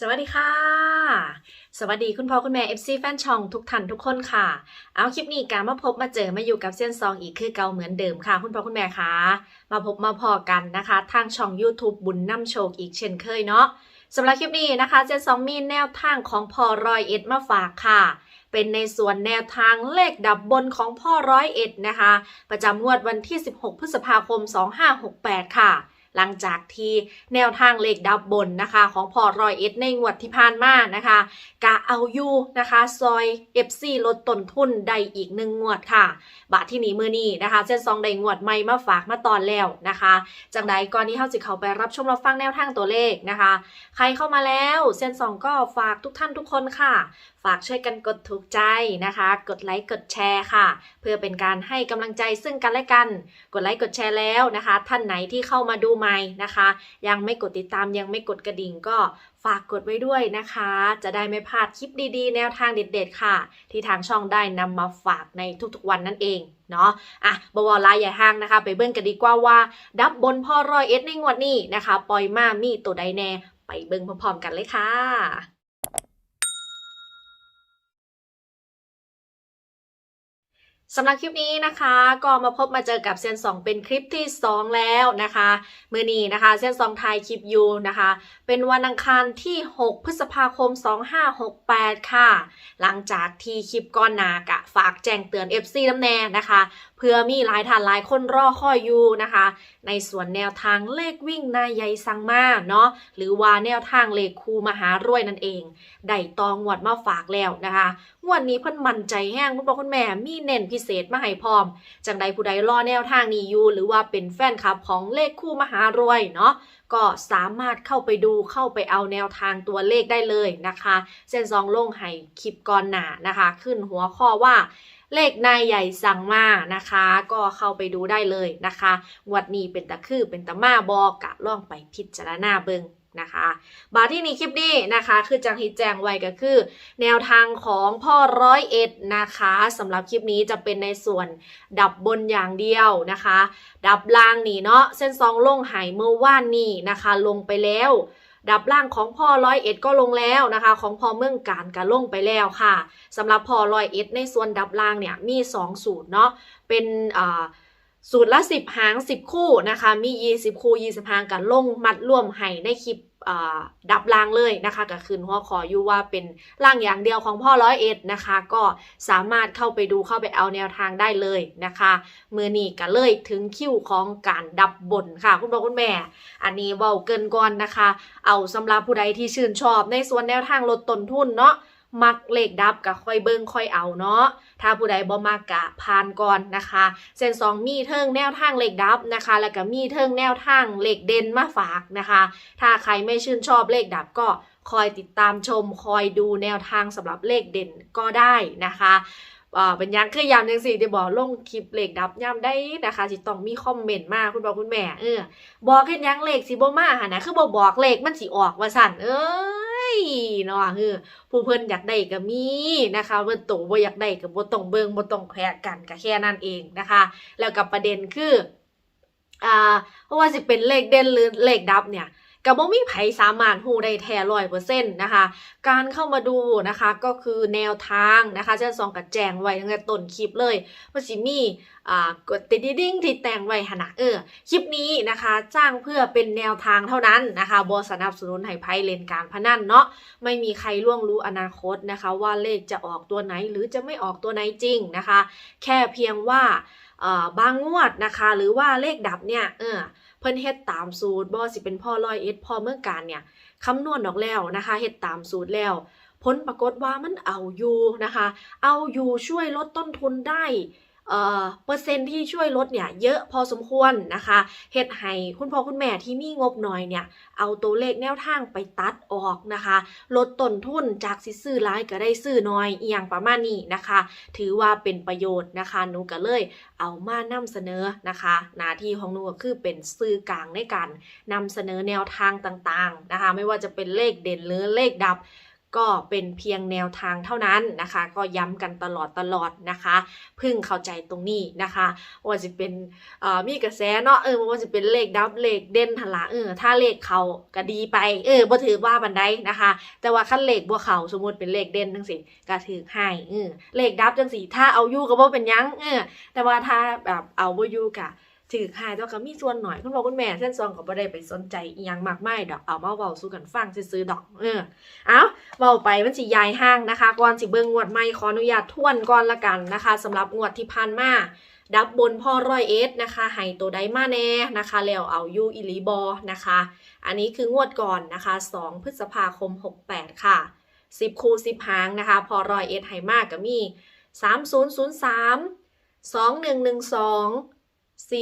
สวัสดีค่ะ สวัสดีคุณพ่อคุณแม่ FC แฟนช่องทุกท่านทุกคนค่ะ เอาคลิปนี้การมาพบมาเจอมาอยู่กับเส้นซองอีกคือเก่าเหมือนเดิมค่ะ คุณพ่อคุณแม่คะมาพบมาพอกันนะคะ ทางช่อง YouTube บุญน้ำโชคอีกเช่นเคยเนาะสำหรับคลิปนี้นะคะเส้นซองมีแนวทางของพ่อรอยเอ็ดมาฝากค่ะเป็นในส่วนแนวทางเลขดับบนของพ่อร้อยเอ็ดนะคะ ประจำงวดวันที่ 16 พฤษภาคม 2568 ค่ะ หลังจากที่แนวทางเลขดับบนนะคะ ของพอรอยเอ็ดในงวดที่ผ่านมานะคะกะเอาอยู่นะคะซอย FC ลดต้นทุนได้อีกหนึ่งงวดค่ะ บาทที่นี้มือนี้นะคะเส้นซองได้งวดใหม่มาฝากมาตอนแล้วนะคะจังใดก่อนนี้เฮาสิเข้าไปรับชมรับฟังแนวทางตัวเลขนะคะ ใครเข้ามาแล้วเส้นซองก็ฝากทุกท่านทุกคนค่ะฝากช่วยกันกดถูกใจนะคะ กดไลค์กดแชร์ค่ะ เพื่อเป็นการให้กำลังใจซึ่งกันและกัน กดไลค์กดแชร์แล้วนะคะ ท่านไหนที่เข้ามาดูใหม่นะคะ ยังไม่กดติดตามยังไม่กดกระดิ่งก็ฝากกดไว้ด้วยนะคะ จะได้ไม่พลาดคลิปดีๆ แนวทางเด็ดๆค่ะ ที่ทางช่องได้นำมาฝากในทุกๆวันนั่นเองเนาะอะบวรลายใหญ่ห้างนะคะ ไปเบิ่งกันดีกว่าว่า ดับบนพ่อรอยเอสในงวดนี้นะคะ ปล่อยมามีตัวใดแน่ ไปเบิ่งพร้อมๆกันเลยค่ะ สำหรับคลิปนี้นะคะ ก็มาพบมาเจอกับเซียนสองเป็นคลิปที่ 2 แล้วนะคะมือนี้นะคะเซียนสองไทยคลิปยูนะคะ เป็นวันอังคารที่ 6 พฤษภาคม 2568 ค่ะ หลังจากที่คลิปก้อนนากะฝากแจ้งเตือน FC น้ำแน่นะคะ เพื่อมีหลายท่านหลายคนรอคอยอยู่นะคะ ในส่วนแนวทางเลขวิ่งนายใยสังมาเนาะหรือว่าแนวทางเลขคูมหารวยนั่นเองได้ตองวดมาฝากแล้วนะคะงวดนี้เพิ่นมั่นใจแห้งคุณพ่อคุณแม่มีเน้นพิเศษมาให้พร้อม จังใดผู้ใดรอแนวทางนี้อยู่หรือว่าเป็นแฟนคลับของเลขคู่มหารวยเนาะก็สามารถเข้าไปดูเข้าไปเอาแนวทางตัวเลขได้เลยนะคะ เส้นซองลงให้คลิปก่อนหนานะคะ ขึ้นหัวข้อว่า เลขนายใหญ่สั่งมานะคะ ก็เข้าไปดูได้เลยนะคะงวดนี้เป็นตะคือเป็นตะมาบอกะล่องไปพิจารณาเบิงนะคะบาที่นี้คลิปนี้นะคะ คือจังฮีแจงไว้ก็คือ แนวทางของพ่อร้อยเอ็ดนะคะสำหรับคลิปนี้จะเป็นในส่วนดับบนอย่างเดียวนะคะ ดับล่างนี่เนาะเส้นซองลงหายเมื่อว่านนี่นะคะ ลงไปแล้ว ดับล่างของพ่อร้อยเอ็ดก็ลงแล้วนะคะ ของพ่อเมืองการก็ลงไปแล้วค่ะสำหรับพ่อร้อยเอ็ดในส่วนดับล่างเนี่ยมี 2 สูตรเนาะเป็นอ่าสูตรละ 10 หาง 10 คู่นะคะ มี 20 คู่ 20 หางกันลงมัดร่วมให้ในคลิป ดับล่างเลยนะคะก็คืนหัวขออยู่ว่าเป็นล่างอย่างเดียวของพ่อร้อยเอ็ดนะคะ ก็สามารถเข้าไปดูเข้าไปเอาแนวทางได้เลยนะคะมือนี้ก็เลยถึงคิวของการดับบนค่ะ คุณพ่อคุณแม่ อันนี้เบาเกินก่อนนะคะ เอาสำหรับผู้ใดที่ชื่นชอบในส่วนแนวทางลดต้นทุนเนาะ มักเลขดับก็ค่อยเบิ่งค่อยเอาเนาะ ถ้าผู้ใดบ่มากกะผ่านก่อนนะคะ เส้นสองมีเทิงแนวทางเลขดับนะคะ แล้วก็มีเทิงแนวทางเลขเด่นมาฝากนะคะ ถ้าใครไม่ชื่นชอบเลขดับก็คอยติดตามชม คอยดูแนวทางสำหรับเลขเด่นก็ได้นะคะอ่าเป็นยังคือยามจังสี่ที่บอกลงคลิปเลขดับยามได้นะคะสิต้องมีคอมเมนต์มาคุณพ่อคุณแม่เออบอกเฮ็ดหยังเลขสิบ่มาหั่นนะคือบ่บอกเลขมันสิออกว่าสั่นเอ้ ยเนาะคือผู้เพิ่นอยากได้ก็มีนะคะเพิ่นโตบ่อยากได้ก็บ่ต้องเบิ่งบ่ต้องแพ้กันก็แค่นั้นเองนะคะ แล้วกับประเด็นคืออ่าเพราะว่าสิเป็นเลขเด่นหรือเลขดับเนี่ย ก็บ่มีไผสามารถฮู้ได้แท้ร้อยเปอร์เซ็นต์นะคะ การเข้ามาดูนะคะก็คือแนวทางนะคะจ้าซองกับแจงไว้ตั้งแต่ต้นคลิปเลยว่าสิมีอ่ากดติดดิ้งที่แต่งไว้หนะเออคลิปนี้นะคะจ้างเพื่อเป็นแนวทางเท่านั้นนะคะบสนับสนุนให้ไพ่เล่นการพนันเนาะไม่มีใครล่วงรู้อนาคตนะคะ ว่าเลขจะออกตัวไหนหรือจะไม่ออกตัวไหนจริงนะคะ แค่เพียงว่าเออบางงวดนะคะ หรือว่าเลขดับเนี่ยเออ เพิ่นเฮ็ดตามสูตรบ่สิเป็นพ่อร้อยเอ็ดพ่อเมื่อการเนี่ยคำนวณออกแล้วนะคะเฮ็ดตามสูตรแล้ว ผลปรากฏว่ามันเอาอยู่นะคะ เอาอยู่ช่วยลดต้นทุนได้ เปอร์เซ็นที่ช่วยลดเนี่ยเยอะพอสมควรนะคะเฮ็ดให้คุณพ่อคุณแม่ที่มีงบน้อยเนี่ย เอาตัวเลขแนวทางไปตัดออกนะคะ ลดต้นทุนจากสิซื้อหลายก็ได้ซื้อน้อยอย่างประมาณนี้นะคะ ถือว่าเป็นประโยชน์นะคะหนูก็เลยเอามานำเสนอนะคะหน้าที่ของหนูก็คือเป็นสื่อกลางในการนำเสนอแนวทางต่างๆนะคะ ไม่ว่าจะเป็นเลขเด่นหรือเลขดับ ก็เป็นเพียงแนวทางเท่านั้นนะคะ ก็ย้ำกันตลอดตลอดนะคะพึ่งเข้าใจตรงนี้นะคะว่าจะเป็นมีกระแสเนาะเออว่าจะเป็นเลขดับเลขเด่นทละเออถ้าเลขเขาก็ดีไป เออบ่ถือว่าบันไดนะคะ แต่ว่าขั้นเลขบัวเขาสมมติเป็นเลขเด่นจังสิก็ถือให้เออเลขดับจังสิถ้าเอาอยู่ก็บ่เป็นยังเออแต่ว่าถ้าแบบเอาบ่อยู่กะ ถือให้แต่ว่าก็มีส่วนหน่อยคุณพ่อคุณแม่เส้นซองก็บ่ได้ไปสนใจอีหยังมากมายดอกเอามาเว้าสู่กันฟังซื่อๆดอกเออเอาเบาไปมันสิยายห้างนะคะก่อนสิเบิ่งงวดใหม่ขออนุญาตทวนก่อนละกันนะคะสำหรับงวดที่ผ่านมาดับบนพ่อร้อยเอสนะคะให้ตัวใดมาแน่นะคะแล้วเอายูอิลีบอนะคะ อันนี้คืองวดก่อนนะคะ 2 พฤษภาคม 68 ค่ะ 10 คู10หางนะคะ พอร้อยเอสให้มากก็มี 3003 2112 4994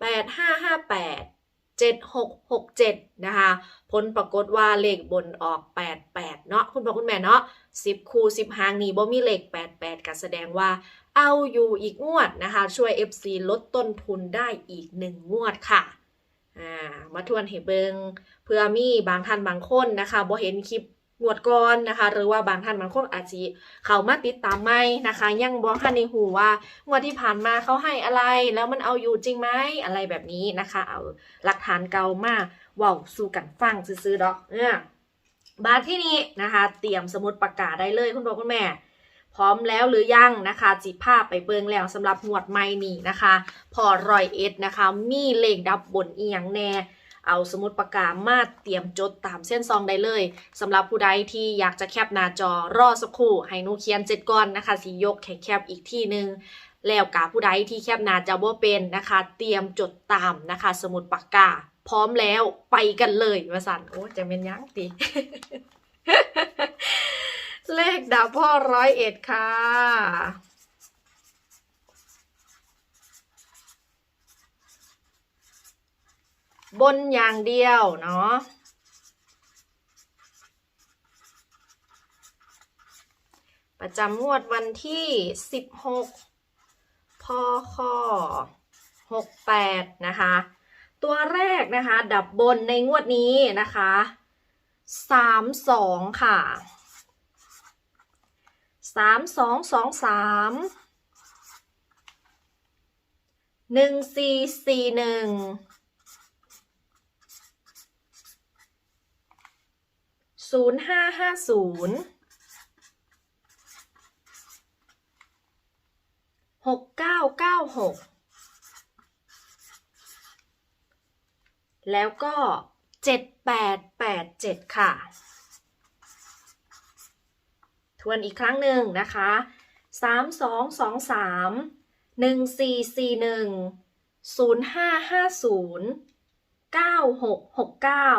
8558 7667 นะคะ ผลปรากฏว่าเลขบนออก 88 เนาะคุณพ่อคุณแม่เนาะ10 คู10หางนี่บ่มีเลข 88ก็แสดงว่าเอาอยู่อีกงวดนะคะ ช่วย FC ลดต้นทุนได้อีก 1 งวดค่ะมาทวนให้เบิงเพื่อมีบางท่านบางคนนะคะบ่เห็นคลิป งวดก่อนนะคะ หรือว่าบางท่านบางคนอาจจะเขามาติดตามไม่นะคะ ยังบ่ทันในหูว่างวดที่ผ่านมาเขาให้อะไร แล้วมันเอาอยู่จริงไหมอะไรแบบนี้นะคะ เอาหลักฐานเก่ามาว้าสู่กันฟังซื้อๆดอกเออบาทที่นี้นะคะ เตรียมสมุดปากกาได้เลยคุณพ่อคุณแม่พร้อมแล้วหรือยังนะคะจิภาพไปเบิงแล้วสำหรับหวดไม่นี่นะคะ พอรอยเอ็ดนะคะ มีเลขดับบนเอียงแน่ เอาสมุดปากกามาเตรียมจดตามเส้นซองได้เลยสำหรับผู้ใดที่อยากจะแคปหน้าจอรอสักครู่ให้หนูเขียนเจ็ดก้อนนะคะสียกแค่แคปอีกที่หนึ่งแล้วกาผู้ใดที่แคปหน้าจอบ่เป็นนะคะ เตรียมจดตามนะคะ สมุดปากกา พร้อมแล้วไปกันเลยมาสันโอ้จะเป็นยังตีเลขดาวพ่อร้อยเอ็ดค่ะ บนอย่างเดียวเนาะประจำงวดวันที่ 16 พค 68 นะคะ ตัวแรกนะคะ ดับบนในงวดนี้นะคะ 32 ค่ะ 3223 1441 ศูนย์ห้าห้าศูนย์หกเก้าเก้าหกแล้วก็เจ็ดแปดแปดเจ็ดค่ะ ทวนอีกครั้งหนึ่งนะคะสามสองสองสามหนึ่งสี่สี่หนึ่งศูนย์ห้าห้าศูนย์เก้าหกหกเก้า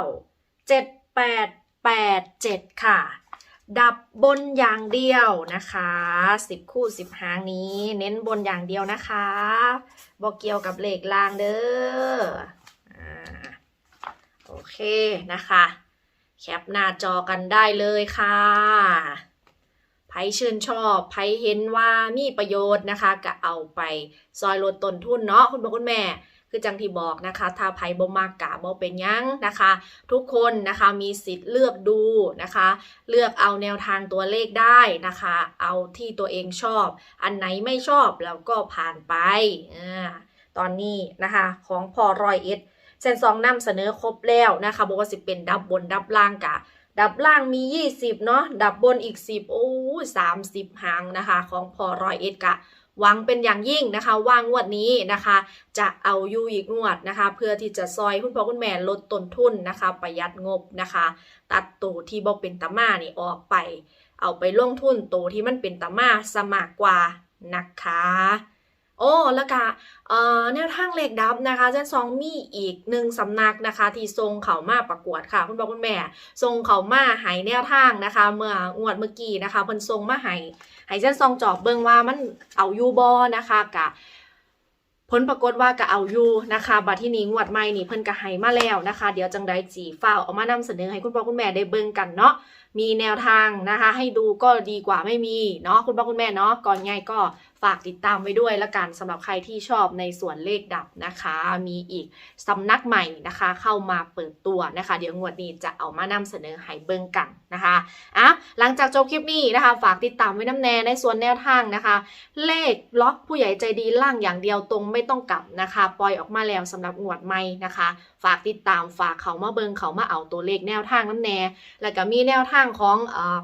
เจ็ดแปด แปดเจ็ดค่ะ ดับบนอย่างเดียวนะคะสิบคู่สิบหางนี้ เน้นบนอย่างเดียวนะคะบอกเกี่ยวกับเหลขล่างเด้อโอเคนะคะ แคปหน้าจอกันได้เลยค่ะไผชื่นชอบไผเห็นว่ามีประโยชน์นะคะ ก็เอาไปซอยลดต้นทุนเนาะคุณพ่อคุณแม่ คือจังที่บอกนะคะ ถ้าไผบ่มากกะบ่เป็นยังนะคะ ทุกคนนะคะมีสิทธิ์เลือกดูนะคะ เลือกเอาแนวทางตัวเลขได้นะคะ เอาที่ตัวเองชอบ อันไหนไม่ชอบแล้วก็ผ่านไปอตอนนี้นะคะของพอรอยเอ็ดเซนซองนำเสนอครบแล้วนะคะบอกว่าสิเป็นดับบนดับล่างกะดับล่างมี 20 เนาะดับบนอีก 10 โอ้สามสิบหางนะคะ ของพอรอยเอ็ดกะ หวังเป็นอย่างยิ่งนะคะว่างวดนี้นะคะ จะเอาอยู่อีกงวดนะคะ เพื่อที่จะซอยคุณพ่อคุณแม่ลดต้นทุนนะคะ ประหยัดงบนะคะ ตัดตัวที่บอกเป็นตามานี่ออกไป เอาไปลงทุนตัวที่มันเป็นตามาสมากกว่านะคะ โอ้แล้วก็แนวทางเลขดับนะคะเส้นซองมีอีกหนึ่งสำนักนะคะ ที่ทรงเข่ามาประกวดค่ะ คุณพ่อคุณแม่ทรงเข่ามาหายแนวทางนะคะ เมื่องวดเมื่อกี้นะคะเพิ่นทรงมาหายหายเส้นซองจอบเบิ่งว่ามันเอาอยู่บ่นะคะกะผลปรากฏว่าก็เอาอยู่นะคะบัดที่นี้งวดใหม่นี่เพิ่นก็ให้มาแล้วนะคะ เดี๋ยวจังใดจีฟ้าเอามานำเสนอให้คุณพ่อคุณแม่ได้เบิ่งกันเนาะมีแนวทางนะคะ ให้ดูก็ดีกว่าไม่มีเนาะคุณพ่อคุณแม่เนาะก่อนไงก็ ฝากติดตามไว้ด้วยละกันสำหรับใครที่ชอบในส่วนเลขดับนะคะ มีอีกสำนักใหม่นะคะ เข้ามาเปิดตัวนะคะ เดี๋ยวงวดนี้จะเอามานำเสนอให้เบิ่งกันนะคะอะหลังจากจบคลิปนี้นะคะ ฝากติดตามไว้น้ำแน่ในส่วนแนวทางนะคะ เลขล็อกผู้ใหญ่ใจดีล่างอย่างเดียวตรงไม่ต้องกลับนะคะ ปล่อยออกมาแล้วสำหรับงวดใหม่นะคะ ฝากติดตามฝากเขามาเบิงเขามาเอาตัวเลขแนวทางน้ำแน่ แล้วก็มีแนวทางของเอ่อ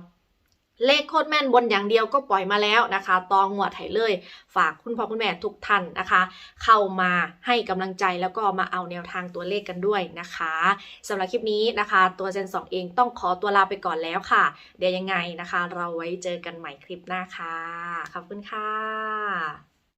เลขโคตรแม่นบนอย่างเดียวก็ปล่อยมาแล้วนะคะ ตองงวดไถเลย ฝากคุณพ่อคุณแม่ทุกท่านนะคะ เข้ามาให้กำลังใจแล้วก็มาเอาแนวทางตัวเลขกันด้วยนะคะสำหรับคลิปนี้นะคะ ตัวเซนสองเองต้องขอตัวลาไปก่อนแล้วค่ะ เดี๋ยวยังไงนะคะ เราไว้เจอกันใหม่คลิปหน้าค่ะ ขอบคุณค่ะ